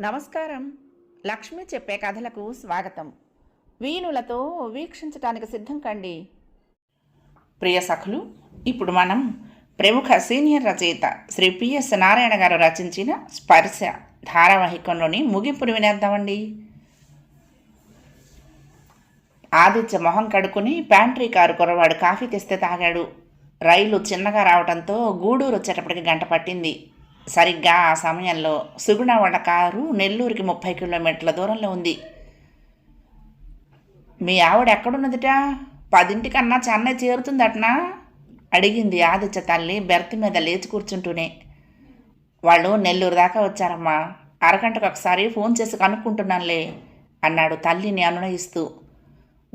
నమస్కారం. లక్ష్మి చెప్పే కథలకు స్వాగతం. వీణులతో వీక్షించటానికి సిద్ధం కండి. ప్రియ సఖులు ఇప్పుడు మనం ప్రముఖ సీనియర్ రచయిత శ్రీ పిఎస్ నారాయణ గారు రచించిన స్పర్శ ధారావాహికంలోని ముగింపును వినేద్దామండి. ఆదిత్య మొహం కడుక్కుని ప్యాంట్రీ కారు కుర్రవాడు కాఫీ తెస్తే తాగాడు. రైలు చిన్నగా రావడంతో గూడూరు వచ్చేటప్పటికి గంట పట్టింది. సరిగ్గా ఆ సమయంలో సుగుణ వాళ్ళ కారు నెల్లూరుకి ముప్పై కిలోమీటర్ల దూరంలో ఉంది. మీ ఆవిడ ఎక్కడున్నదిట? పదింటికన్నా చెన్నై చేరుతుందటనా? అడిగింది ఆదిత్య తల్లి బెర్త్ మీద లేచి కూర్చుంటూనే. వాళ్ళు నెల్లూరు దాకా వచ్చారమ్మా. అరగంటకు ఒకసారి ఫోన్ చేసి కనుక్కుంటున్నానులే అన్నాడు తల్లిని అనునయిస్తూ.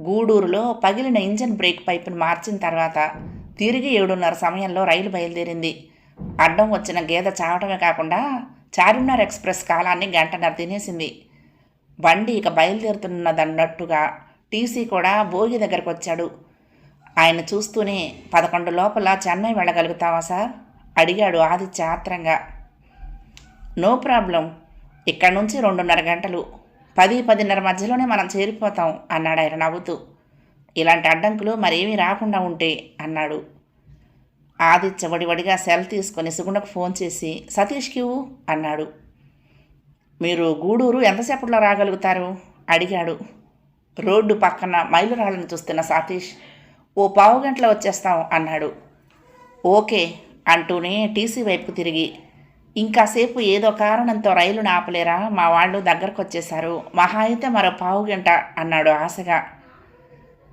గూడూరులో పగిలిన ఇంజన్ బ్రేక్ పైపును మార్చిన తర్వాత తిరిగి ఏడున్నర సమయంలో రైలు బయలుదేరింది. అడ్డం వచ్చిన గేదె చావటమే కాకుండా చార్మినార్ ఎక్స్ప్రెస్ కాలాన్ని గంటన్నర తినేసింది. బండి ఇక బయలుదేరుతున్నదన్నట్టుగా టీసీ కూడా భోగి దగ్గరకు వచ్చాడు. ఆయన చూస్తూనే పదకొండు లోపల చెన్నై వెళ్ళగలుగుతావా సార్? అడిగాడు ఆదిత్య ఆత్రంగా. No problem. ఇక్కడ నుంచి రెండున్నర గంటలు. పది పదిన్నర మధ్యలోనే మనం చేరిపోతాం అన్నాడు ఆయన నవ్వుతూ. ఇలాంటి అడ్డంకులు మరేమీ రాకుండా ఉంటే అన్నాడు. ఆదిత్య వడివడిగా సెల్ తీసుకొని సుగుణకు ఫోన్ చేసి సతీష్కి అన్నాడు. మీరు గూడూరు ఎంతసేపట్లో రాగలుగుతారు? అడిగాడు. రోడ్డు పక్కన మైలురాళ్ళను చూస్తున్న సతీష్. ఓ పావు గంటలో వచ్చేస్తాం అన్నాడు. ఓకే అంటూనే టీసీ వైపుకు తిరిగి. ఇంకాసేపు ఏదో కారణంతో రైలు ఆపలేరా? మా వాళ్ళు దగ్గరకు వచ్చేశారు మహా అయితే మరో పావు గంట అన్నాడు ఆశగా.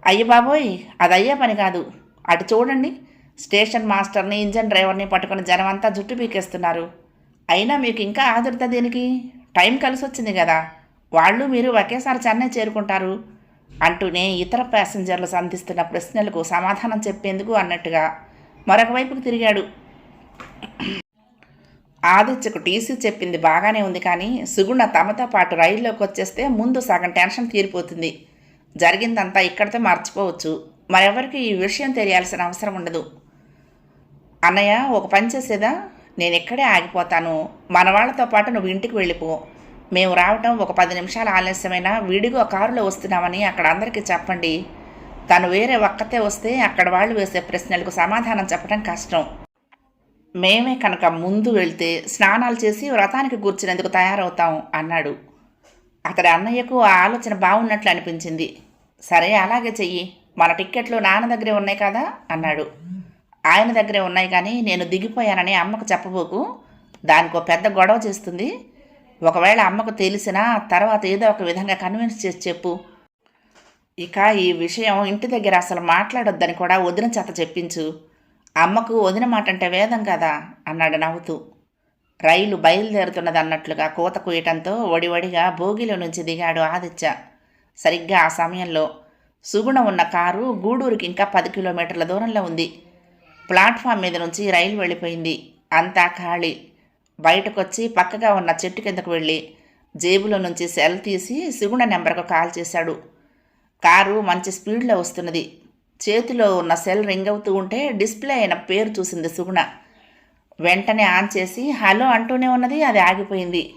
అయ్య బాబోయ్ అది అయ్యే పని కాదు. అటు చూడండి. స్టేషన్ మాస్టర్ని ఇంజన్ డ్రైవర్ని పట్టుకుని జనమంతా జుట్టు పీకేస్తున్నారు. అయినా మీకు ఇంకా ఆదుర్త దీనికి? టైం కలిసి వచ్చింది కదా వాళ్ళు మీరు ఒకేసారి చెన్నై చేరుకుంటారు అంటూనే ఇతర ప్యాసింజర్లు సంధిస్తున్న ప్రశ్నలకు సమాధానం చెప్పేందుకు అన్నట్టుగా మరొక వైపుకు తిరిగాడు. ఆదిత్యకు టీసీ చెప్పింది బాగానే ఉంది కానీ సుగుణ తమతో పాటు రైల్లోకి వచ్చేస్తే ముందు సగం టెన్షన్ తీరిపోతుంది. జరిగిందంతా ఇక్కడితో మర్చిపోవచ్చు. మరెవరికి ఈ విషయం తెలియాల్సిన అవసరం ఉండదు. అన్నయ్య ఒక పని చేసేదా? నేను ఇక్కడే ఆగిపోతాను. మన వాళ్ళతో పాటు నువ్వు ఇంటికి వెళ్ళిపో. మేము రావటం ఒక పది నిమిషాలు ఆలస్యమైనా విడిగా కారులో వస్తున్నామని అక్కడ అందరికీ చెప్పండి. తను వేరే ఒక్కతే వస్తే అక్కడ వాళ్ళు వేసే ప్రశ్నలకు సమాధానం చెప్పడం కష్టం. మేమే కనుక ముందు వెళ్తే స్నానాలు చేసి వ్రతానికి కూర్చునేందుకు తయారవుతాం అన్నాడు. అతడి అన్నయ్యకు ఆ ఆలోచన బాగున్నట్లు అనిపించింది. సరే అలాగే చెయ్యి. మన టిక్కెట్లు నాన్న దగ్గరే ఉన్నాయి కదా? అన్నాడు. ఆయన దగ్గరే ఉన్నాయి కానీ నేను దిగిపోయానని అమ్మకు చెప్పబోకు. దానికో పెద్ద గొడవ చేస్తుంది. ఒకవేళ అమ్మకు తెలిసినా తర్వాత ఏదో ఒక విధంగా కన్విన్స్ చేసి చెప్పు. ఇక ఈ విషయం ఇంటి దగ్గర అసలు మాట్లాడొద్దని కూడా వదిన చేత చెప్పించు. అమ్మకు వదిన మాట అంటే వేదం కదా? అన్నాడు నవ్వుతూ. రైలు బయలుదేరుతున్నది అన్నట్లుగా కూత కూయటంతో ఒడివడిగా భోగిలో నుంచి దిగాడు ఆదిత్య. సరిగ్గా ఆ సమయంలో సుగుణ ఉన్న కారు గూడూరుకి ఇంకా పది కిలోమీటర్ల దూరంలో ఉంది. ప్లాట్ఫామ్ మీద నుంచి రైలు వెళ్ళిపోయింది. అంతా ఖాళీ. బయటకొచ్చి పక్కగా ఉన్న చెట్టు కిందకు వెళ్ళి జేబులో నుంచి సెల్ తీసి సుగుణ నెంబర్కు కాల్ చేశాడు. కారు మంచి స్పీడ్లో వస్తున్నది. చేతిలో ఉన్న సెల్ రింగ్ అవుతూ ఉంటే డిస్ప్లే అయిన పేరు చూసింది సుగుణ. వెంటనే ఆన్ చేసి హలో అంటూనే ఉన్నది అది ఆగిపోయింది.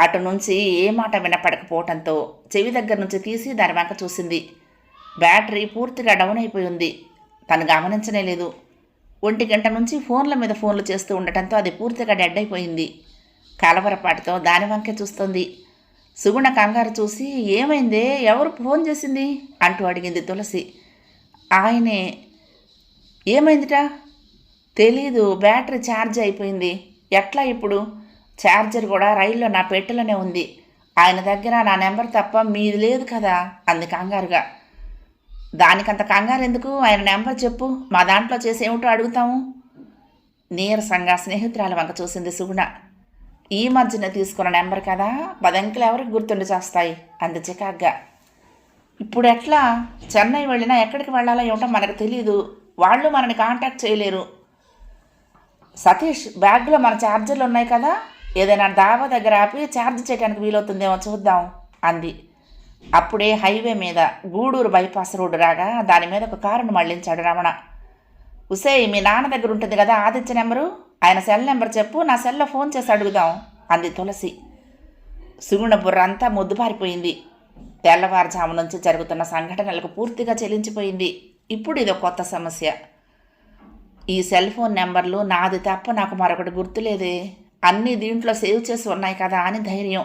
అటు నుంచి ఏ మాట వినపడకపోవటంతో చెవి దగ్గర నుంచి తీసి దాని వెంక చూసింది. బ్యాటరీ పూర్తిగా డౌన్ అయిపోయి ఉంది. తను గమనించనే లేదు. ఒంటి గంట నుంచి ఫోన్ల మీద ఫోన్లు చేస్తూ ఉండటంతో అది పూర్తిగా డెడ్ అయిపోయింది. కలవరపాటుతో దాని వంకే చూస్తుంది. సుగుణ కంగారు చూసి ఏమైందే? ఎవరు ఫోన్ చేసింది? అంటూ అడిగింది తులసి. ఆయనే. ఏమైందిట? తెలీదు బ్యాటరీ ఛార్జ్ అయిపోయింది. ఎట్లా ఇప్పుడు? ఛార్జర్ కూడా రైల్లో నా పెట్టెలోనే ఉంది. ఆయన దగ్గర నా నెంబర్ తప్ప మీది లేదు కదా? అంది కంగారుగా. దానికంత కంగారు ఎందుకు ఆయన నెంబర్ చెప్పు. మా దాంట్లో చేసి ఏమిటో అడుగుతాము. నీరసంగా స్నేహితురాల వంక చూసింది సుగుణ. ఈ మధ్యన తీసుకున్న నెంబర్ కదా? పదంకులు ఎవరికి గుర్తుండి చేస్తాయి? అంది చికాగ్గా. ఇప్పుడు ఎట్లా? చెన్నై వెళ్ళినా ఎక్కడికి వెళ్ళాలో ఏమిటో మనకు తెలియదు వాళ్ళు మనని కాంటాక్ట్ చేయలేరు. సతీష్ బ్యాగ్లో మన ఛార్జర్లు ఉన్నాయి కదా? ఏదైనా దావా దగ్గర ఆపి ఛార్జ్ చేయడానికి వీలవుతుందేమో చూద్దాం అంది. అప్పుడే హైవే మీద గూడూరు బైపాస్ రోడ్డు రాగా దాని మీద ఒక కారును మళ్ళించాడు రమణ. ఉసే మీ నాన్న దగ్గర ఉంటుంది కదా ఆదిత్య నెంబరు? ఆయన సెల్ నెంబర్ చెప్పు నా సెల్లో ఫోన్ చేసి అడుగుదాం అంది తులసి. సుగుణ బుర్ర అంతా ముద్దుపారిపోయింది తెల్లవారుజాము నుంచి జరుగుతున్న సంఘటనలకు పూర్తిగా చెలించిపోయింది. ఇప్పుడు ఇదో కొత్త సమస్య. ఈ సెల్ ఫోన్ నెంబర్లు నాది తప్ప నాకు మరొకటి గుర్తులేదే. అన్నీ దీంట్లో సేవ్ చేసి ఉన్నాయి కదా అని ధైర్యం.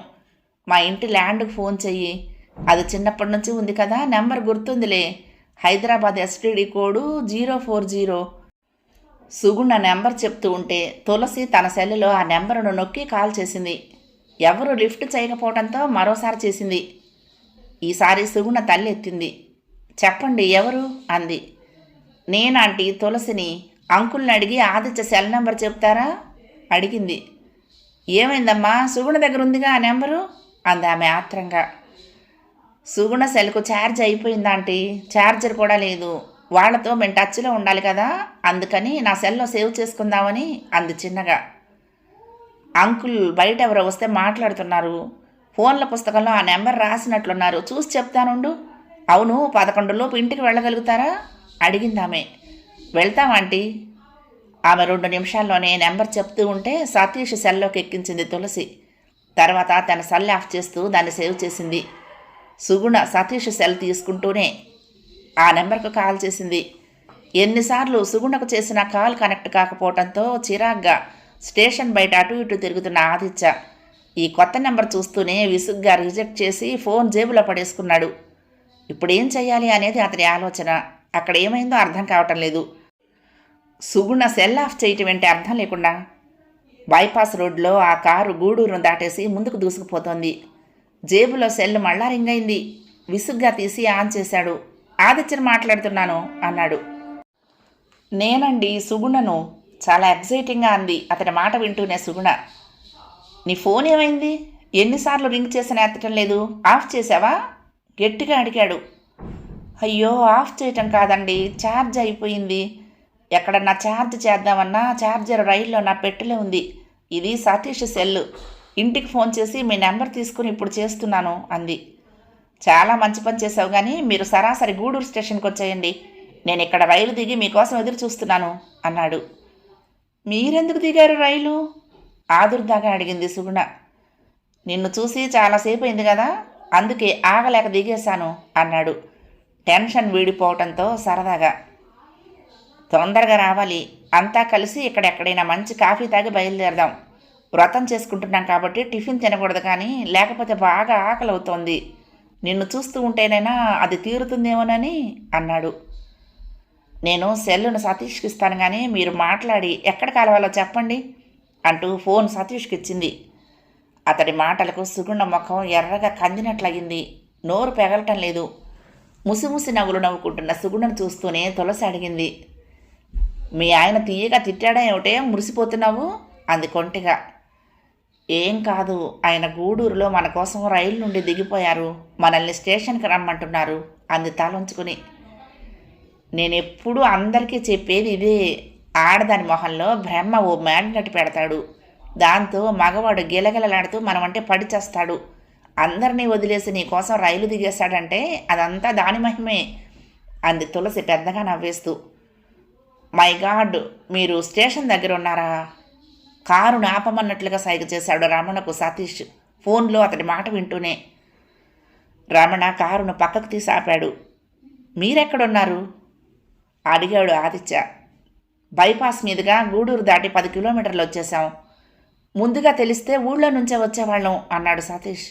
మా ఇంటి ల్యాండ్కి ఫోన్ చెయ్యి. అది చిన్నప్పటి నుంచి ఉంది కదా number గుర్తుందిలే. Hyderabad STD code zero four zero. Suguna number చెప్తూ ఉంటే తులసి తన సెల్లులో ఆ నెంబరును నొక్కి కాల్ చేసింది. ఎవరు లిఫ్ట్ చేయకపోవడంతో మరోసారి చేసింది. ఈసారి సుగుణ తల్లి ఎత్తింది. చెప్పండి ఎవరు? అంది. నేనాంటీ తులసిని. అంకుల్ని అడిగి ఆదిత్య సెల్ నెంబర్ చెప్తారా? అడిగింది. ఏమైందమ్మా? సుగుణ దగ్గర ఉందిగా ఆ నెంబరు? అంది ఆమె ఆత్రంగా. సుగుణ సెల్కు ఛార్జ్ అయిపోయిందాంటి ఛార్జర్ కూడా లేదు. వాళ్ళతో మేము టచ్లో ఉండాలి కదా? అందుకని నా సెల్లో సేవ్ చేసుకుందామని అంది చిన్నగా. అంకుల్ బయట ఎవరో వస్తే మాట్లాడుతున్నారు. ఫోన్ల పుస్తకంలో ఆ నెంబర్ రాసినట్లున్నారు. చూసి చెప్తానుండు. అవును పదకొండులోపు ఇంటికి వెళ్ళగలుగుతారా? అడిగింది ఆమె. వెళ్తామంటీ ఆమె రెండు నిమిషాల్లోనే నెంబర్ చెప్తూ ఉంటే సతీష్ సెల్లోకి ఎక్కించింది తులసి. తర్వాత తన సెల్ ఆఫ్ చేస్తూ దాన్ని సేవ్ చేసింది. సుగుణ సతీష్ సెల్ తీసుకుంటూనే ఆ నెంబర్కు కాల్ చేసింది. ఎన్నిసార్లు సుగుణకు చేసిన కాల్ కనెక్ట్ కాకపోవడంతో చిరాగ్గా స్టేషన్ బయట అటు ఇటు తిరుగుతున్న ఆదిత్య ఈ కొత్త నెంబర్ చూస్తూనే విసుగ్గా రిజెక్ట్ చేసి ఫోన్ జేబులో పడేసుకున్నాడు. ఇప్పుడు ఏం అనేది అతని ఆలోచన. అక్కడ ఏమైందో అర్థం కావటం లేదు. సుగుణ సెల్ ఆఫ్ చేయటం ఏంటి అర్థం లేకుండా బైపాస్ రోడ్లో ఆ కారు గూడూరును దాటేసి ముందుకు దూసుకుపోతోంది. జేబులో సెల్ మళ్ళా రింగ్ అయింది. విసుగ్గా తీసి ఆన్ చేశాడు. ఆదిత్యను మాట్లాడుతున్నాను అన్నాడు. నేనండి సుగుణను. చాలా ఎగ్జైటింగ్గా అంది. అతని మాట వింటూనే సుగుణ. నీ ఫోన్ ఏమైంది? ఎన్నిసార్లు రింగ్ చేసినా ఎత్తటం లేదు? ఆఫ్ చేసావా గట్టిగా అడిగాడు. అయ్యో ఆఫ్ చేయటం కాదండి. ఛార్జ్ అయిపోయింది. ఎక్కడన్నా ఛార్జ్ చేద్దామన్నా ఛార్జర్ రైల్లో నా పెట్టులే ఉంది. ఇది సతీష్ సెల్లు. ఇంటికి ఫోన్ చేసి మీ నెంబర్ తీసుకుని ఇప్పుడు చేస్తున్నాను అంది. చాలా మంచి పని చేసావు కానీ మీరు సరాసరి గూడూరు స్టేషన్కి వచ్చేయండి. నేను ఇక్కడ రైలు దిగి మీకోసం ఎదురు చూస్తున్నాను అన్నాడు. మీరెందుకు దిగారు రైలు? ఆదుర్దాగా అడిగింది సుగుణ. నిన్ను చూసి చాలాసేపు అయింది కదా అందుకే ఆగలేక దిగేశాను అన్నాడు. టెన్షన్ వీడిపోవటంతో సరదాగా. తొందరగా రావాలి. అంతా కలిసి ఇక్కడెక్కడైనా మంచి కాఫీ తాగి బయలుదేరదాం. వ్రతం చేసుకుంటున్నాం కాబట్టి టిఫిన్ తినకూడదు కానీ లేకపోతే బాగా ఆకలి అవుతోంది. నిన్ను చూస్తూ ఉంటేనైనా అది తీరుతుందేమోనని అన్నాడు. నేను సెల్లును సతీష్కి ఇస్తాను కానీ మీరు మాట్లాడి ఎక్కడ కలవాలో చెప్పండి అంటూ ఫోన్ సతీష్కి ఇచ్చింది. అతడి మాటలకు సుగుణ ముఖం ఎర్రగా కందినట్లయింది. నోరు పెగలటం లేదు. ముసిముసి నవ్వులు నవ్వుకుంటున్న సుగుణను చూస్తూనే తులసి అడిగింది. మీ ఆయన తీయగా తిట్టాడా ఏమిటే మురిసిపోతున్నావు? అంది కొంటిగా. ఏం కాదు ఆయన గూడూరులో మన కోసం రైలు నుండి దిగిపోయారు. మనల్ని స్టేషన్కి రమ్మంటున్నారు. అంది తలంచుకుని. నేను ఎప్పుడూ అందరికీ చెప్పేది ఇదే. ఆడదాని మొహంలో బ్రహ్మ ఓ మ్యాగ్నెట్ పెడతాడు. దాంతో మగవాడు గిలగిలలాడుతూ మనమంటే పడి చేస్తాడు. అందరినీ వదిలేసి నీ కోసం రైలు దిగేశాడంటే అదంతా దాని మహిమే అంది తులసి పెద్దగా నవ్వేస్తూ. మై గాడ్ మీరు స్టేషన్ దగ్గర ఉన్నారా? కారును ఆపమన్నట్లుగా సైగ చేశాడు రమణకు సతీష్. ఫోన్లో అతడి మాట వింటూనే రమణ కారును పక్కకు తీసి ఆపాడు. మీరెక్కడున్నారు? అడిగాడు ఆదిత్య. బైపాస్ మీదుగా గూడూరు దాటి పది కిలోమీటర్లు వచ్చేసాం ముందుగా తెలిస్తే ఊళ్ళో నుంచే వచ్చేవాళ్ళం అన్నాడు సతీష్.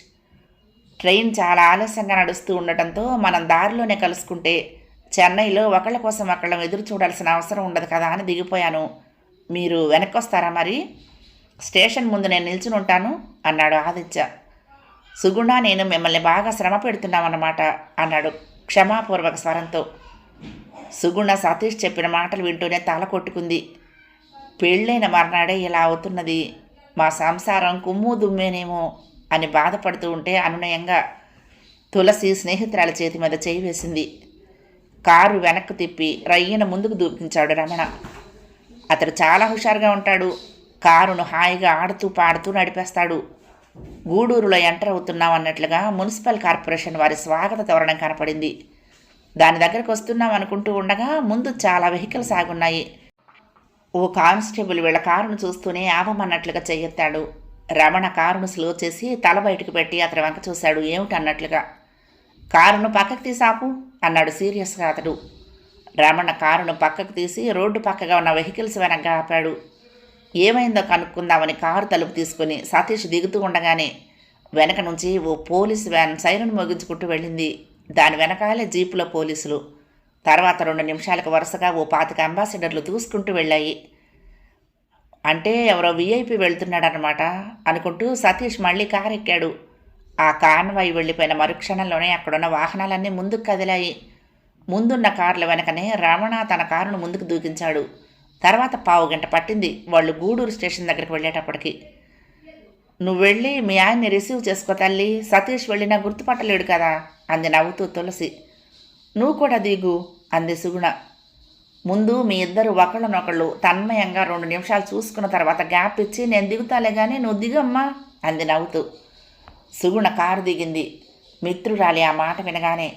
ట్రైన్ చాలా ఆలస్యంగా నడుస్తూ ఉండటంతో మనం దారిలోనే కలుసుకుంటే చెన్నైలో ఒకళ్ళ కోసం ఒకళ్ళం ఎదురు చూడాల్సిన అవసరం ఉండదు కదా అని దిగిపోయాను. మీరు వెనక్కి వస్తారా మరి? స్టేషన్ ముందు నేను నిల్చుని ఉంటాను అన్నాడు ఆదిత్య. సుగుణ నేను మిమ్మల్ని బాగా శ్రమ పెడుతున్నామన్నమాట అన్నాడు క్షమాపూర్వక స్వరంతో. సుగుణ సతీష్ చెప్పిన మాటలు వింటూనే తల కొట్టుకుంది. పెళ్ళైన మర్నాడే ఇలా అవుతున్నది. మా సంసారం కుమ్ము దుమ్మేనేమో అని బాధపడుతూ ఉంటే అనునయంగా తులసి స్నేహితురాల చేతి మీద చేయి వేసింది. కారు వెనక్కు తిప్పి రయ్యన ముందుకు దూకించాడు రమణ. అతడు చాలా హుషారుగా ఉంటాడు. కారును హాయిగా ఆడుతూ పాడుతూ నడిపేస్తాడు. గూడూరులో ఎంటర్ అవుతున్నాం అన్నట్లుగా మున్సిపల్ కార్పొరేషన్ వారి స్వాగత తోరణం కనపడింది. దాని దగ్గరకు వస్తున్నాం అనుకుంటూ ఉండగా ముందు చాలా వెహికల్స్ ఆగున్నాయి. ఓ కానిస్టేబుల్ వీళ్ళ కారును చూస్తూనే ఆపమన్నట్లుగా చెయ్యెత్తాడు. రమణ కారును స్లో చేసి తల బయటకు పెట్టి అతని వంక చూశాడు. ఏమిటన్నట్లుగా? కారును పక్కకు తీసాపు అన్నాడు సీరియస్గా అతడు. రమణ కారును పక్కకు తీసి రోడ్డు పక్కగా ఉన్న వెహికల్స్ వెనక ఆపాడు. ఏమైందో కనుక్కుందామని కారు తలుపు తీసుకుని సతీష్ దిగుతూ ఉండగానే వెనక నుంచి ఓ పోలీస్ వ్యాన్ సైరన్ మోగించుకుంటూ వెళ్ళింది. దాని వెనకాలే జీపులో పోలీసులు. తర్వాత రెండు నిమిషాలకు వరుసగా ఓ పాతిక అంబాసిడర్లు దూసుకుంటూ వెళ్ళాయి. అంటే ఎవరో వీఐపీ వెళ్తున్నాడనమాట అనుకుంటూ సతీష్ మళ్ళీ కారు ఎక్కాడు ఆ కాన్వాయి వెళ్ళిపోయిన మరుక్షణంలోనే అక్కడున్న వాహనాలన్నీ ముందుకు కదిలాయి. ముందున్న కార్ల వెనకనే రమణ తన కారును ముందుకు దూకించాడు. తర్వాత పావు గంట పట్టింది వాళ్ళు గూడూరు స్టేషన్ దగ్గరికి వెళ్ళేటప్పటికి. నువ్వు వెళ్ళి మీ ఆయన్ని రిసీవ్ చేసుకో తల్లి సతీష్ వెళ్ళినా గుర్తుపట్టలేడు కదా అంది నవ్వుతూ తులసి. నువ్వు కూడా దిగు అంది సుగుణ. ముందు మీ ఇద్దరు ఒకళ్ళనొకళ్ళు తన్మయంగా రెండు నిమిషాలు చూసుకున్న తర్వాత గ్యాప్ ఇచ్చి నేను దిగుతాలే కానీ నువ్వు దిగమ్మా అంది నవ్వుతూ. సుగుణ కారు దిగింది. మిత్రురాలి ఆ మాట వినగానే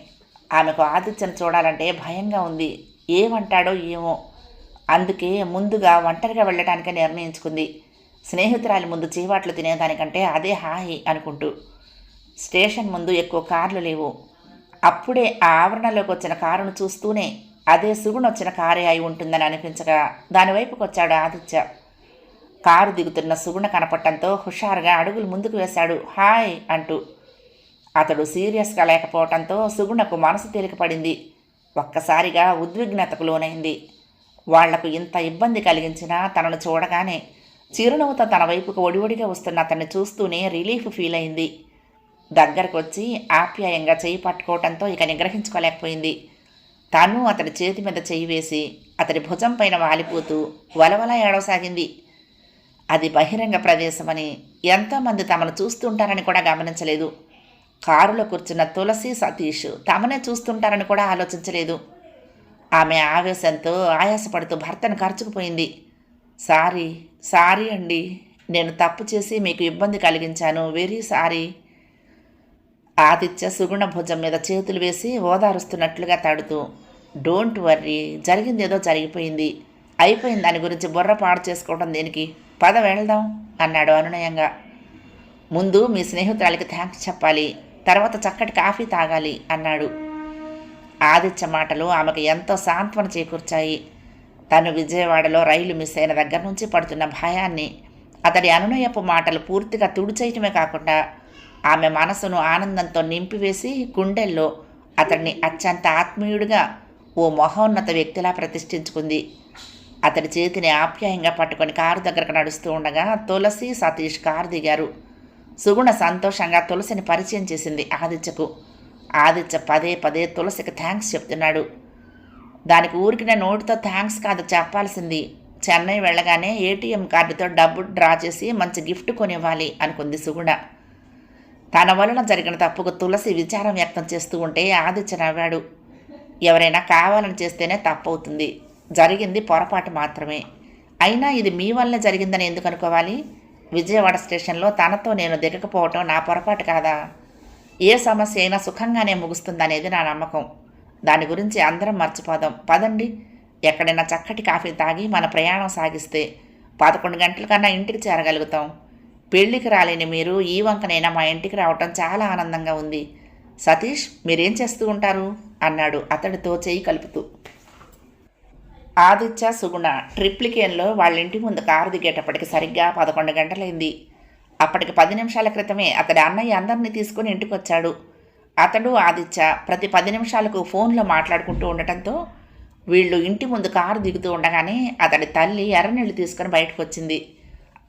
ఆమెకు ఆదిత్యను చూడాలంటే భయంగా ఉంది. ఏమంటాడో ఏమో. అందుకే ముందుగా ఒంటరిగా వెళ్ళటానికే నిర్ణయించుకుంది. స్నేహితురాలి ముందు చీవాట్లు తినేదానికంటే అదే హాయి అనుకుంటూ. స్టేషన్ ముందు ఎక్కువ కార్లు లేవు. అప్పుడే ఆ ఆవరణలోకి వచ్చిన కారును చూస్తూనే అదే సుగుణ వచ్చిన కారే అయి ఉంటుందని అనిపించగా దానివైపుకి వచ్చాడు ఆదిత్య కారు దిగుతున్న సుగుణ కనపడటంతో హుషారుగా అడుగులు ముందుకు వేశాడు. హాయ్ అంటూ. అతడు సీరియస్గా లేకపోవటంతో సుగుణకు మనసు తేలికపడింది. ఒక్కసారిగా ఉద్విగ్నతకు లోనైంది. వాళ్ళకు ఇంత ఇబ్బంది కలిగించినా తనను చూడగానే చిరునవ్వుతో తన వైపుకు ఒడివొడిగా వస్తున్న అతన్ని చూస్తూనే రిలీఫ్ ఫీల్ అయింది. దగ్గరకు వచ్చి ఆప్యాయంగా చేయి పట్టుకోవటంతో ఇక నిగ్రహించుకోలేకపోయింది. తాను అతడి చేతి మీద చేయి వేసి అతడి భుజం పైన వాలిపోతూ వలవల ఏడవసాగింది. అది బహిరంగ ప్రదేశమని ఎంతోమంది తమను చూస్తుంటారని కూడా గమనించలేదు. కారులో కూర్చున్న తులసి సతీష్ తమనే చూస్తుంటారని కూడా ఆలోచించలేదు. ఆమె ఆవేశంతో ఆయాసపడుతూ భర్తను ఖర్చుకుపోయింది సారీ సారీ అండి. నేను తప్పు చేసి మీకు ఇబ్బంది కలిగించాను. Very sorry. ఆదిత్య సుగుణ భుజం మీద చేతులు వేసి ఓదారుస్తున్నట్లుగా తాడుతూ డోంట్ వర్రీ జరిగింది ఏదో జరిగిపోయింది. అయిపోయింది దాని గురించి బుర్ర పాడు చేసుకోవడం దేనికి? పద వెళ్దాం అన్నాడు అనునయంగా. ముందు మీ స్నేహితురాలికి థ్యాంక్స్ చెప్పాలి. తర్వాత చక్కటి కాఫీ తాగాలి అన్నాడు. ఆదిత్య మాటలు ఆమెకు ఎంతో సాంత్వన చేకూర్చాయి. తను విజయవాడలో రైలు మిస్ అయిన దగ్గర నుంచి పడుతున్న భయాన్ని అతడి అనునయపు మాటలు పూర్తిగా తుడిచేయటమే కాకుండా ఆమె మనసును ఆనందంతో నింపివేసి గుండెల్లో అతడిని అత్యంత ఆత్మీయుడిగా ఓ మహోన్నత వ్యక్తిలా ప్రతిష్ఠించుకుంది. అతడి చేతిని ఆప్యాయంగా పట్టుకొని కారు దగ్గరకు నడుస్తూ ఉండగా తులసి సతీష్ కారు దిగారు. సుగుణ సంతోషంగా తులసిని పరిచయం చేసింది ఆదిత్యకు. ఆదిత్య పదే పదే తులసికి థ్యాంక్స్ చెప్తున్నాడు. దానికి ఊరికిన నోటితో థ్యాంక్స్ కాదు చెప్పాల్సింది. చెన్నై వెళ్ళగానే ఏటీఎం కార్డుతో డబ్బు డ్రా చేసి మంచి గిఫ్ట్ కొనివ్వాలి అనుకుంది సుగుణ. తన వలన జరిగిన తప్పుకు తులసి విచారం వ్యక్తం చేస్తూ ఉంటే ఆదిత్య నవ్వాడు. ఎవరైనా కావాలని చేస్తేనే తప్పవుతుంది. జరిగింది పొరపాటు మాత్రమే. అయినా ఇది మీ వల్లే జరిగిందని ఎందుకు అనుకోవాలి? విజయవాడ స్టేషన్లో తనతో నేను దిగకపోవటం నా పొరపాటు కాదా? ఏ సమస్య అయినా సుఖంగానే ముగుస్తుందనేది నా నమ్మకం. దాని గురించి అందరం మర్చిపోదాం. పదండి. ఎక్కడైనా చక్కటి కాఫీ తాగి మన ప్రయాణం సాగిస్తే పదకొండు గంటల కన్నా ఇంటికి చేరగలుగుతాం. పెళ్ళికి రాలేని మీరు ఈ వంకనైనా మా ఇంటికి రావటం చాలా ఆనందంగా ఉంది. సతీష్ మీరేం చేస్తూ ఉంటారు? అన్నాడు అతడితో చేయి కలుపుతూ. ఆదిత్య సుగుణ ట్రిప్లికేన్లో వాళ్ళ ఇంటి ముందు కారు దిగేటప్పటికి సరిగ్గా పదకొండు గంటలైంది. అప్పటికి పది నిమిషాల క్రితమే అతడి అన్నయ్య అందరినీ తీసుకుని ఇంటికి వచ్చాడు అతడు ఆదిత్య ప్రతి పది నిమిషాలకు ఫోన్లో మాట్లాడుకుంటూ ఉండటంతో వీళ్ళు ఇంటి ముందు కారు దిగుతూ ఉండగానే అతడి తల్లి ఎర్రనీళ్ళు తీసుకుని బయటకు వచ్చింది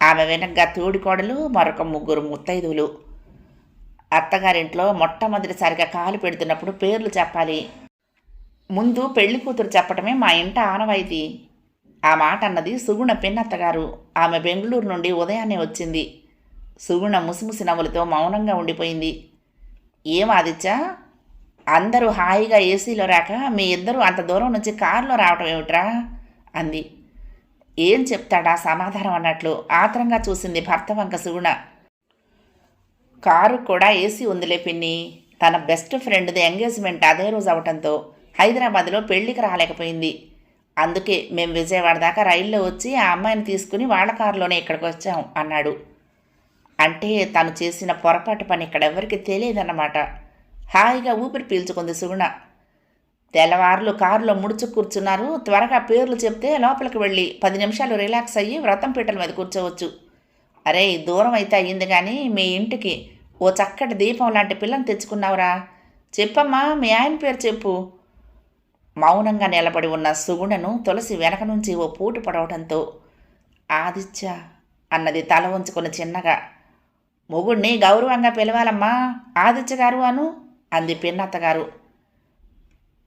ఆమె వెనక్గా తోడికోడలు మరొక ముగ్గురు ముత్తైదువులు. అత్తగారింట్లో మొట్టమొదటిసారిగా కాలు పెడుతున్నప్పుడు పేర్లు చెప్పాలి. ముందు పెళ్ళి కూతురు చెప్పటమే మా ఇంట ఆనవాయితీ. ఆ మాట అన్నది సుగుణ పిన్నత్తగారు. ఆమె బెంగళూరు నుండి ఉదయాన్నే వచ్చింది. సుగుణ ముసిముసి నవ్వులతో మౌనంగా ఉండిపోయింది. ఏం ఆదిత్య? అందరూ హాయిగా ఏసీలో రాక మీ ఇద్దరు అంత దూరం నుంచి కారులో రావటం ఏమిట్రా? అంది. ఏం చెప్తాడా సమాధానం అన్నట్లు ఆత్రంగా చూసింది భర్త వంక సుగుణ. కారు కూడా ఏసీ ఉందిలే పిన్ని. తన బెస్ట్ ఫ్రెండ్ది ఎంగేజ్మెంట్ అదే రోజు అవటంతో హైదరాబాద్లో పెళ్ళికి రాలేకపోయింది. అందుకే మేము విజయవాడ దాకా రైల్లో వచ్చి ఆ అమ్మాయిని తీసుకుని వాళ్ళ కారులోనే ఇక్కడికి వచ్చాం అన్నాడు. అంటే తను చేసిన పొరపాటు పని ఇక్కడ తెలియదన్నమాట. హాయిగా ఊపిరి పీల్చుకుంది సుగుణ. తెల్లవారులు కారులో ముడుచు కూర్చున్నారు. త్వరగా పేర్లు చెప్తే లోపలికి వెళ్ళి పది నిమిషాలు రిలాక్స్ అయ్యి వ్రతం పీటల మీద కూర్చోవచ్చు. అరే దూరం అయితే అయ్యింది కానీ మీ ఇంటికి ఓ చక్కటి దీపం లాంటి పిల్లని తెచ్చుకున్నావురా. చెప్పమ్మా మీ ఆయన పేరు చెప్పు. మౌనంగా నిలబడి ఉన్న సుగుణను తులసి వెనక నుంచి ఓ పూటు పడవడంతో ఆదిత్య అన్నది తల ఉంచుకుని చిన్నగా మొగుణ్ణి గౌరవంగా పిలవాలమ్మా ఆదిత్య గారు అను అంది పిన్నత్తగారు.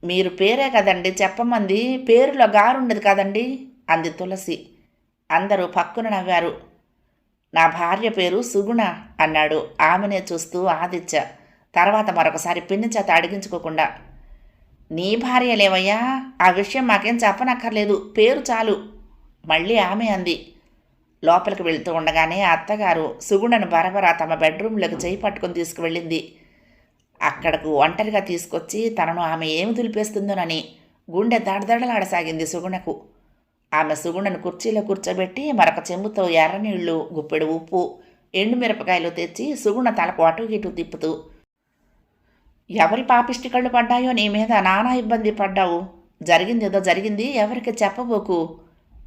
మీరు పేరే కదండి చెప్పమంది పేరులో గారుండదు కదండి అంది తులసి. అందరూ పక్కున నవ్వారు. నా భార్య పేరు సుగుణ అన్నాడు. ఆమెనే చూస్తూ ఆదిత్య తర్వాత మరొకసారి పిన్ని చేత అడిగించుకోకుండా నీ భార్య లేవయ్యా. ఆ విషయం మాకేం చెప్పనక్కర్లేదు. పేరు చాలు. మళ్ళీ ఆమె అంది. లోపలికి వెళ్తూ ఉండగానే అత్తగారు సుగుణను బరబరా తమ బెడ్రూమ్లోకి చేయి పట్టుకొని తీసుకువెళ్ళింది. అక్కడకు ఒంటరిగా తీసుకొచ్చి తనను ఆమె ఏమి దులిపేస్తుందోనని గుండె దడదడలాడసాగింది సుగుణకు. ఆమె సుగుణను కుర్చీలో కూర్చోబెట్టి మరొక చెంబుతో ఎర్రనీళ్ళు గుప్పెడు ఉప్పు ఎండుమిరపకాయలు తెచ్చి సుగుణ తలకు అటు ఇటు తిప్పుతూ ఎవరి పాపిష్టి కళ్ళు పడ్డాయో నీ మీద నానా ఇబ్బంది పడ్డావు. జరిగింది ఏదో జరిగింది ఎవరికి చెప్పబోకు?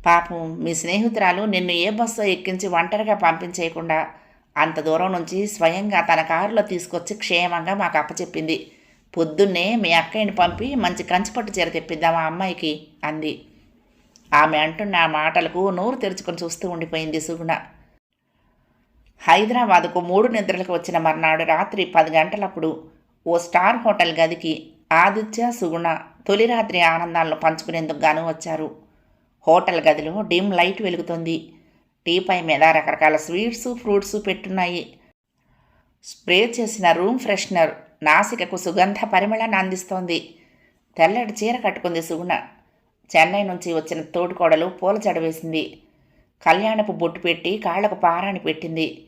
పాపం మీ స్నేహితురాలు నిన్ను ఏ బస్సు ఎక్కించి ఒంటరిగా పంపించేయకుండా అంత దూరం నుంచి స్వయంగా తన కారులో తీసుకొచ్చి క్షేమంగా మాకు అప్పచెప్పింది. పొద్దున్నే మీ అక్కయ్యని పంపి మంచి కంచిపట్టు చీర తెప్పిద్దాం ఆ అమ్మాయికి అంది. ఆమె అంటున్న ఆ మాటలకు నోరు తెరుచుకొని చూస్తూ ఉండిపోయింది సుగుణ. హైదరాబాద్కు మూడు నిద్రలకు వచ్చిన మర్నాడు రాత్రి పది గంటలప్పుడు ఓ స్టార్ హోటల్ గదికి ఆదిత్య సుగుణ తొలి రాత్రి ఆనందాలను పంచుకునేందుకు గాను వచ్చారు. హోటల్ గదిలో డిమ్ లైట్ వెలుగుతుంది. టీపై మీద రకరకాల స్వీట్స్ ఫ్రూట్స్ పెట్టున్నాయి. స్ప్రే చేసిన రూమ్ ఫ్రెషనర్ నాసికకు సుగంధ పరిమళాన్ని అందిస్తోంది. తెల్లటి చీర కట్టుకుంది సుగుణ. చెన్నై నుంచి వచ్చిన తోడుకోడలు పూల జడ వేసింది. కళ్యాణపు బొట్టు పెట్టి కాళ్ళకు పారాని పెట్టింది.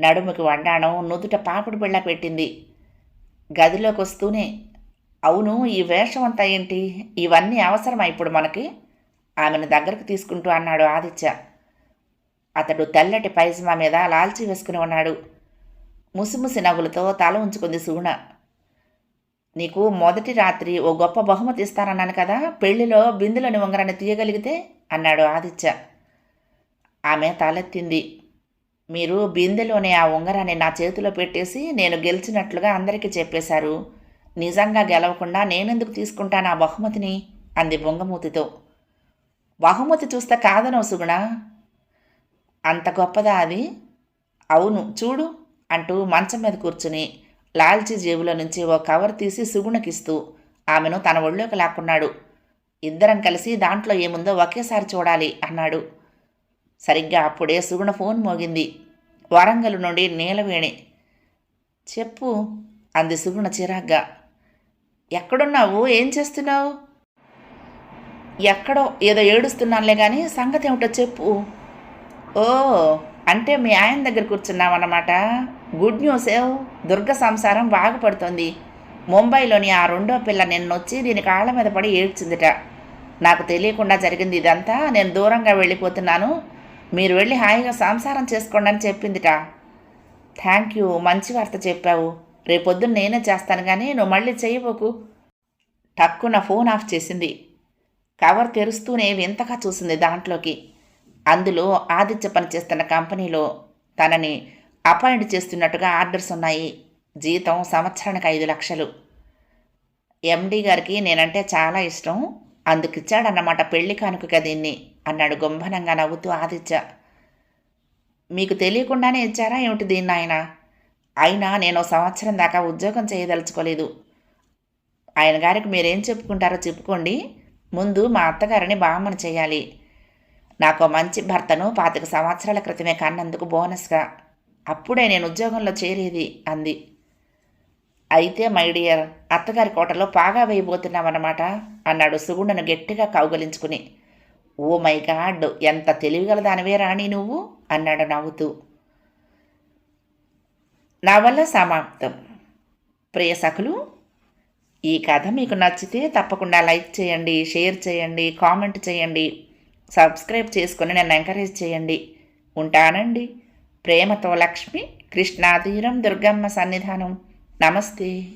నడుముకి వండాణం నుదుట పాపుడు బిళ్ళ పెట్టింది. గదిలోకి వస్తూనే అవును ఈ వేషం అంతా ఏంటి? ఇవన్నీ అవసరమా ఇప్పుడు మనకి? ఆమెను దగ్గరకు తీసుకుంటూ అన్నాడు ఆదిత్య. అతడు తెల్లటి పైజమా మీద లాల్చి వేసుకుని ఉన్నాడు. ముసిముసి నవ్వులతో తల ఉంచుకుంది సుగుణ. నీకు మొదటి రాత్రి ఓ గొప్ప బహుమతి ఇస్తానన్నాను కదా పెళ్ళిలో బిందులోని ఉంగరాన్ని తీయగలిగితే? అన్నాడు ఆదిత్య. ఆమె తలెత్తింది. మీరు బిందెలోనే ఆ ఉంగరాన్ని నా చేతిలో పెట్టేసి నేను గెలిచినట్లుగా అందరికీ చెప్పేశారు. నిజంగా గెలవకుండా నేనెందుకు తీసుకుంటాను ఆ బహుమతిని? అంది బొంగమూతితో. బహుమతి చూస్తే కాదనవు సుగుణ? అంత గొప్పదా అది? అవును చూడు అంటూ మంచం మీద కూర్చుని లాల్చీ జేబులో నుంచి ఓ కవర్ తీసి సుగుణకిస్తూ ఆమెను తన ఒళ్ళోకి లాక్కున్నాడు. ఇద్దరం కలిసి దాంట్లో ఏముందో ఒకేసారి చూడాలి అన్నాడు. సరిగ్గా అప్పుడే సుగుణ ఫోన్ మోగింది. వరంగల్ నుండి నీలవేణి చెప్పు అంది సుగుణ చిరాగ్గా. ఎక్కడున్నావు? ఏం చేస్తున్నావు? ఎక్కడో ఏదో ఏడుస్తున్నానులే కానీ సంగతి ఏమిటో చెప్పు. ఓ అంటే మీ ఆయన దగ్గర కూర్చున్నామన్నమాట గుడ్ న్యూస్ ఏవ్. దుర్గ సంసారం బాగుపడుతోంది. ముంబైలోని ఆ రెండో పిల్ల నిన్నొచ్చి దీని కాళ్ళ మీద పడి ఏడ్చిందిట. నాకు తెలియకుండా జరిగింది ఇదంతా. నేను దూరంగా వెళ్ళిపోతున్నాను. మీరు వెళ్ళి హాయిగా సంసారం చేసుకోండి అని చెప్పిందిట. థ్యాంక్ యూ మంచి వార్త చెప్పావు. రేపొద్దున్న నేనే చేస్తాను కానీ నువ్వు మళ్ళీ చేయబోకు. టక్కున ఫోన్ ఆఫ్ చేసింది. కవర్ తెరుస్తూనే వింతగా చూసింది దాంట్లోకి. అందులో ఆదిత్య పనిచేస్తున్న కంపెనీలో తనని అపాయింట్ చేస్తున్నట్టుగా ఆర్డర్స్ ఉన్నాయి. జీతం సంవత్సరానికి ఐదు లక్షలు. ఎండీ గారికి నేనంటే చాలా ఇష్టం. అందుకిచ్చాడన్నమాట పెళ్ళి కానుకగా దీన్ని. అన్నాడు గుంభనంగా నవ్వుతూ ఆదిత్య. మీకు తెలియకుండానే ఇచ్చారా ఏమిటి దీన్ని ఆయన? అయినా నేను సంవత్సరం దాకా ఉద్యోగం చేయదలుచుకోలేదు. ఆయన గారికి మీరేం చెప్పుకుంటారో చెప్పుకోండి. ముందు మా అత్తగారిని బామ్మని చేయాలి. నాకు మంచి భర్తను పాతిక సంవత్సరాల క్రితమే కన్నందుకు బోనస్గా. అప్పుడే నేను ఉద్యోగంలో చేరేది అంది. అయితే మై డియర్ అత్తగారి కోటలో పాగా వేయబోతున్నామన్నమాట అన్నాడు సుగుణను గట్టిగా కౌగలించుకుని. ఓ మై గాడ్ ఎంత తెలివిగల దానివే రాణి నువ్వు? అన్నాడు నవ్వుతూ. నా వల్ల సమాప్తం. ప్రియ సఖులు ఈ కథ మీకు నచ్చితే తప్పకుండా లైక్ చేయండి షేర్ చేయండి కామెంట్ చేయండి సబ్స్క్రైబ్ చేసుకొని నన్ను ఎంకరేజ్ చేయండి. ఉంటానండి. ప్రేమతో లక్ష్మి కృష్ణాతీరం దుర్గమ్మ సన్నిధానం. నమస్తే.